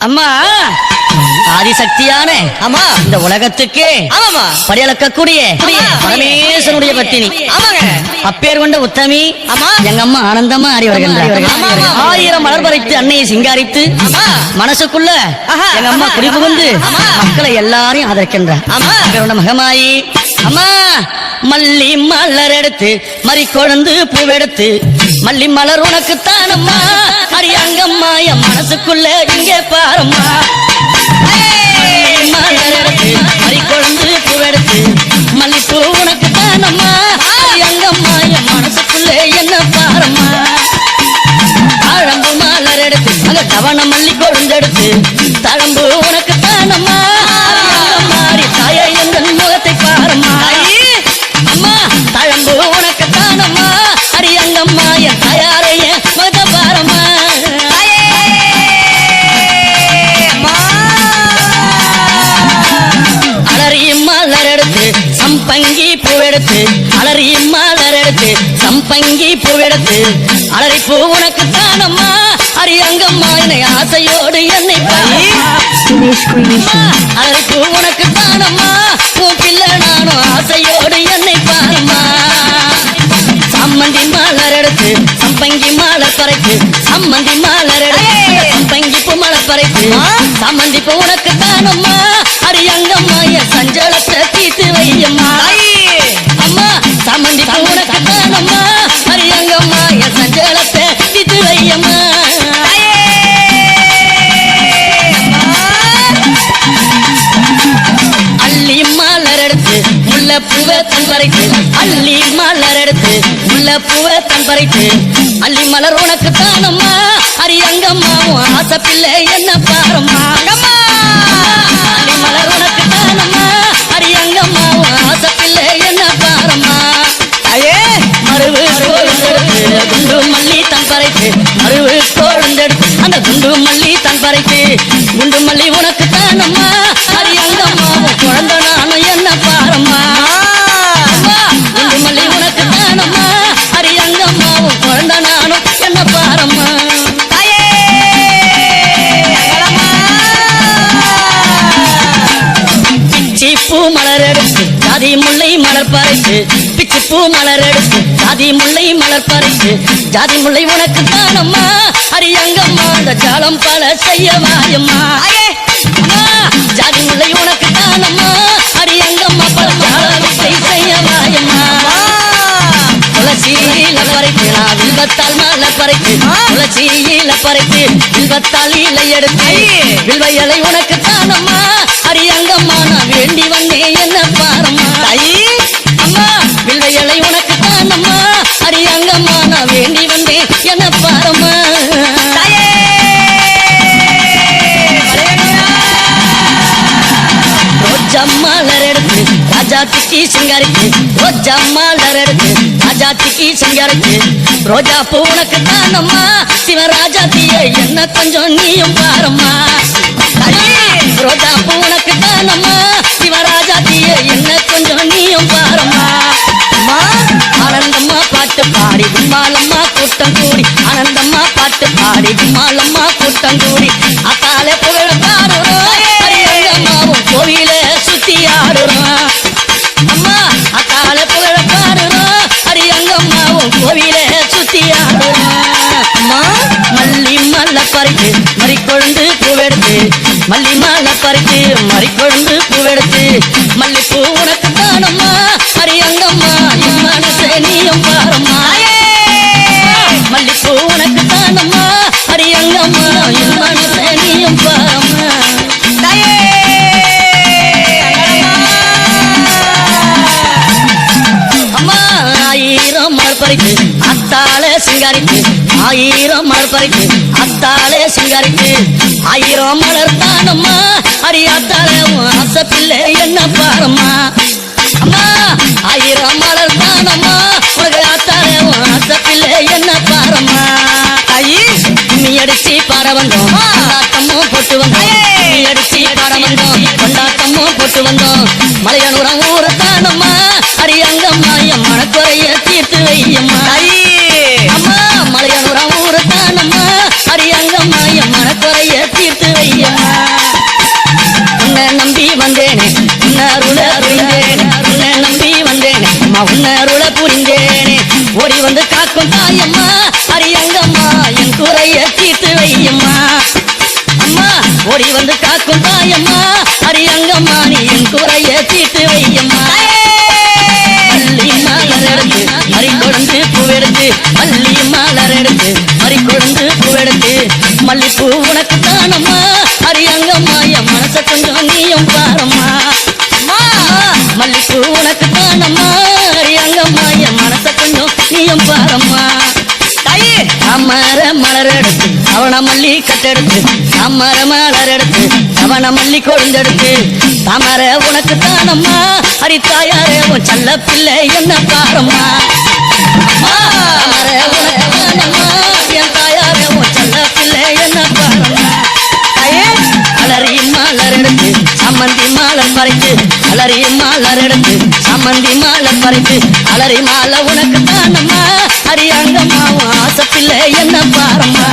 அம்மா ஆதிசக்தியான ஆமா இந்த உலகத்துக்கே ஆமாமா படியளக்கக்கூடிய. பரமேஸ்வரனுடைய பத்தினி ஆமாங்க அப்பேர் கொண்ட உத்தமி ஆமா. எங்க அம்மா ஆனந்தமா ஆடி வருகின்றார். ஆயிரம் மலர் பறித்து அன்னையை சிங்காரித்து. மனசுக்குள்ள. எங்க அம்மா குடிபுகுந்து. மக்களை எல்லாரையும் ஆதரிக்கின்றார் ஆமா. மகமாயி அம்மா மல்லி மலர் எடுத்து மறி கொழுந்து பூவெடுத்து மல்லி மலர் உனக்கு தானம்மா அரியங்கம்மா மனசுக்குள்ள இங்கே பாரம்மா. மல்லி மலர் எடுத்து மறி கொழுந்து பூவெடுத்து மல்லிப்பூ உனக்கு தானம்மா. அரியங்கம்மா என் மனசுக்குள்ள என்ன பாரம்மா. தாழம்பு மலர் எடுத்து அங்க தவண மல்லி கொழுந்தெடுத்து தழம்பு உனக்கு தானம்மா. அலறி மலர் எடுத்து. சம்பங்கி பூவெடுத்து அலறி பூ உனக்கு தானம்மா. அரியங்கம்மா என்னை ஆசையோடு என்னை அலறி பூ உனக்கு தானம்மா. உன் பிள்ளை நானும் ஆசையோடு என்னை பாரம்மா சம்மந்தி மலர் எடுத்து. சம்பங்கி மலர் பறைத்து. சம்மந்தி மலர் எடுத்து. சம்பங்கி பூ மலர் பறைத்து. சம்மந்தி பூ உனக்கு தானம்மா. அரியங்கம்மா என் சஞ்சலத்தை தீத்து வையம்மா. முல்ல பூவை தன் பறித்து அள்ளி மலர் உனக்கு தானம்மா. அரியங்கம்மா உன் ஆசை பிள்ளை என்ன பாரம்மா. அள்ளி மலர் உனக்கு தானம்மா. அரியங்கம்மா உன் ஆசை பிள்ளை என்ன பாரம்மா. ஐயே மறுவு குண்டு மல்லி தன் பறைத்து மருவு கோழுந்தெடுத்து அந்த குண்டு மல்லி தன் பறைத்து குண்டு மல்லி உனக்கு தானம்மா. மலர் எடுத்து ஜாதி முல்லை மலர் பறித்து ஜாதி முல்லை உனக்கு தானம்மா? அரியங்கம்மா அந்த ஜாலம் பல செய்ய வாயம்மா. ஜாதி முல்லை உனக்கு தானம்மா? அரியங்கம்மா பல ஜாலம் செய்ய வாயம்மா. துளசியில பறித்து நான் வில்வத்தால் மலை பறித்து துளசியில பறித்து வில்வத்தால் இலை எடுத்து வில்வ இலை உனக்கு தானம்மா? அரியங்கம்மா நான் வேண்டி வந்தேன் என்ன பாரம்மா? ஐயே ராஜாத்திக்கு சிங்காரிக்கு ரோஜா மலர் எடுத்து ராஜாத்திக்கு சிங்காரிக்கு ரோஜா பூ உனக்கு தானம்மா சிவராஜாத்தியே என்ன கொஞ்சம் நீயும் பாரம்மா. ரோஜா பூ உனக்கு தானம்மா சிவராஜாத்தியே என்ன கொஞ்சம் நீயும் பாரம்மா. அம்மா ஆனந்தம்மா பாட்டு பாடி கும்மாலம்மா கூட்டம் கூடி ஆனந்தம்மா பாட்டு பாடி கும்மாலம்மா கூட்டம் கூடி. அத்தாலே புகழ பாடுறோம் அரியங்கம்மாவும் கோவில சுத்தி ஆடுறோம். மல்லி மாலை பறித்து மறி மறிக்கொழுந்து பூவெடுத்து. மல்லிப்பூ உனக்கு தானம்மா அரியங்கம்மா என் மனசே நீயும் பாரம்மா. மல்லிப்பூ உனக்கு தானம்மா அரியங்கம்மா என் மனசே நீயும் பாரம்மா. அம்மா ஆயிரம் மலர் பறித்து அத்தாளே சிங்காரிக்கு ஆயிரம் மலர் பறித்து அத்தாளே சிங்காரிக்கு ஆயிரம் மலர் தானம்மா அடியாத்தாளே உன் ஆசை பிள்ளை என்ன பாரம்மா? அம்மா ஆயிரம் மலர் தானம்மா உனக்கு ஆத்தாளே உன் பிள்ளை என்ன பாரம்மா? ஐயே நீ அடிச்சு பாட வந்தோம். கொண்டாட்டமும் போட்டு வந்தோம். நீ அடிச்சு பாட வந்தோம். கொண்டாட்டமும் போட்டு வந்தோம். மலையனூரம் ஊரத்தானம்மா அரியங்கம்மா என் மனக்குறைய தீர்த்து வையம்மா. அம்மா நம்பி வந்தேனே. உன்னருள புரிந்தேனே. உன்னை நம்பி வந்தேனே. அம்மா உன்னருள புரிந்தேனே. ஓடி வந்து காக்கும் தாயம்மா அரியங்கம்மா என் குறைய தீர்த்து வையம்மா. அம்மா ஓடி வந்து காக்கும் தாயம்மா அரியங்கம்மா நீ என் குறைய தீர்த்து வையம்மா. தாமர மலர் எடுத்து அவன மல்லி கட்டெடுத்து தாமர மலர் எடுத்து அவன மல்லி கொழுந்தெடுத்து தாமர உனக்கு தானம்மா? அரித்தாயாரே உன் செல்ல பிள்ளை என்ன பாரம்மா? அம்மா, தாமர உனக்கு தானம்மா? என் தாயாரே உன் செல்ல பிள்ளை என்ன பாரம்மா? அலறி சம்மந்தி அலறி மலர் எடுத்து சம்மந்தி மாலை பறித்து அலறி மாலை உனக்கு தானம்மா? அரியாங்கம்மாவும் உன் ஆசை பிள்ளை என்ன பாரம்மா?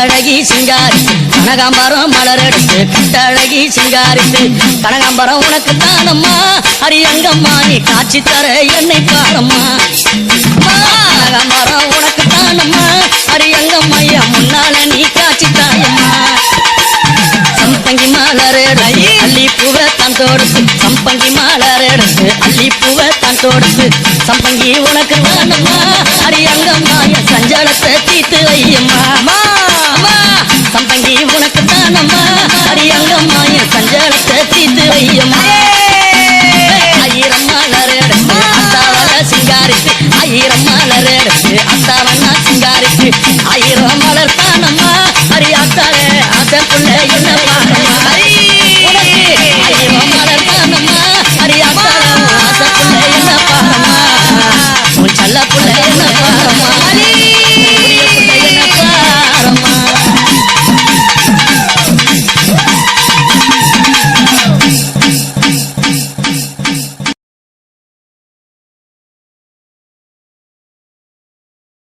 கட்டழகி சிங்காரித்து கனகாம்பரம் மலர் கட்டழகி சிங்காரித்து கனகாம்பரம் உனக்கு தானம்மா அரியங்கம்மா நீ காட்சி தர என்னை பாரம்மா. கனகாம்பரம் உனக்கு தானம்மா அரியங்கம்மா என் முன்னால நீ காட்சி தாயம்மா. சம்பங்கி மலர் அள்ளி பூவை தான் தொடுத்து. சம்பங்கி மலர் அள்ளி பூவை தான் தொடுத்து. சம்பங்கி உனக்கு தானம்மா அரியங்கம்மா என் சஞ்சலத்தை தீத்து வையம்மா. வளர்த்தானம்